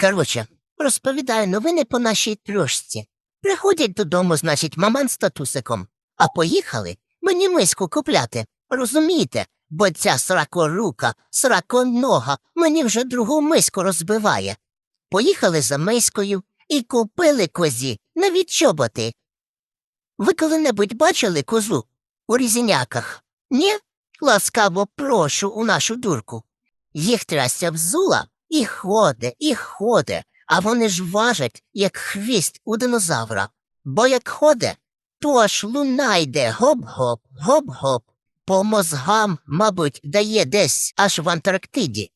Коротше, розповідаю новини по нашій трьошці. Приходять додому, значить, маман з татусиком. А поїхали мені миску купляти. Розумієте? Бо ця сракорука, сраконога мені вже другу миску розбиває. Поїхали за мискою і купили козі навіть чоботи. Ви коли-небудь бачили козу у різіняках? Ні? Ласкаво прошу у нашу дурку. Їх трясся взула і ходе, і ходе, а вони ж важать, як хвіст у динозавра. Бо як ходе, то аж луна йде гоп-гоп, гоп-гоп. По мозгам, мабуть, дає десь аж в Антарктиді.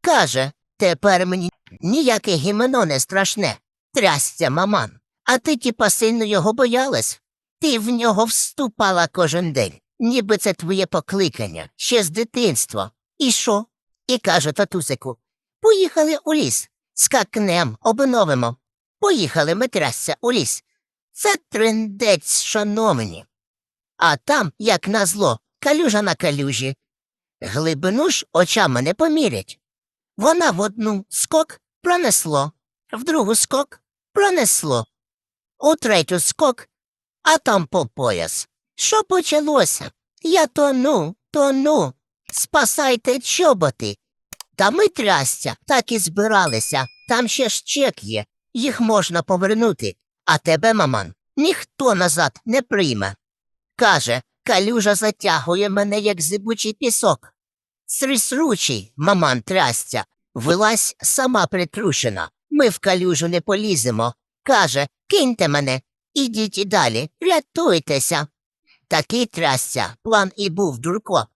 Каже, тепер мені ніяке гімено не страшне. Трясся маман. А ти тіпа сильно його боялась? Ти в нього вступала кожен день, ніби це твоє покликання, ще з дитинства. І що? І каже татусику Поїхали у ліс, скакнем, обновимо. Поїхали ми трясся у ліс. Це трендець, шановні. А там, як назло, калюжа на калюжі. Глибину ж очами не помірять. Вона в одну скок пронесло, в другу скок пронесло, у третю скок, а там по пояс. Що почалося? Я тону, тону. Спасайте чоботи. Та ми трясся, так і збиралися. Там ще ж чек є, їх можна повернути. А тебе, маман, ніхто назад не прийме. Каже, калюжа затягує мене, як зибучий пісок. Срисручий, маман трясця, вилазь сама притрушена. Ми в калюжу не поліземо. Каже, киньте мене, ідіть і далі, рятуйтеся. Такий трясця, план і був, дурко.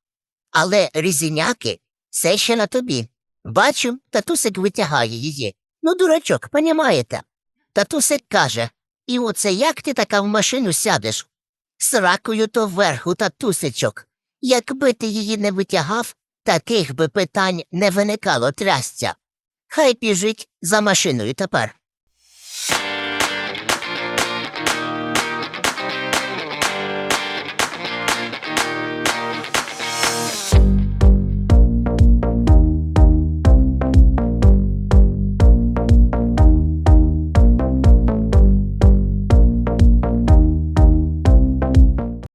Але різіняки все ще на тобі. Бачу, татусик витягає її. Ну, дурачок, понімаєте? Татусик каже, і оце як ти така в машину сядеш? Сракою то вверху, татусичок. Якби ти її не витягав, таких би питань не виникало трясця. Хай біжить за машиною тепер.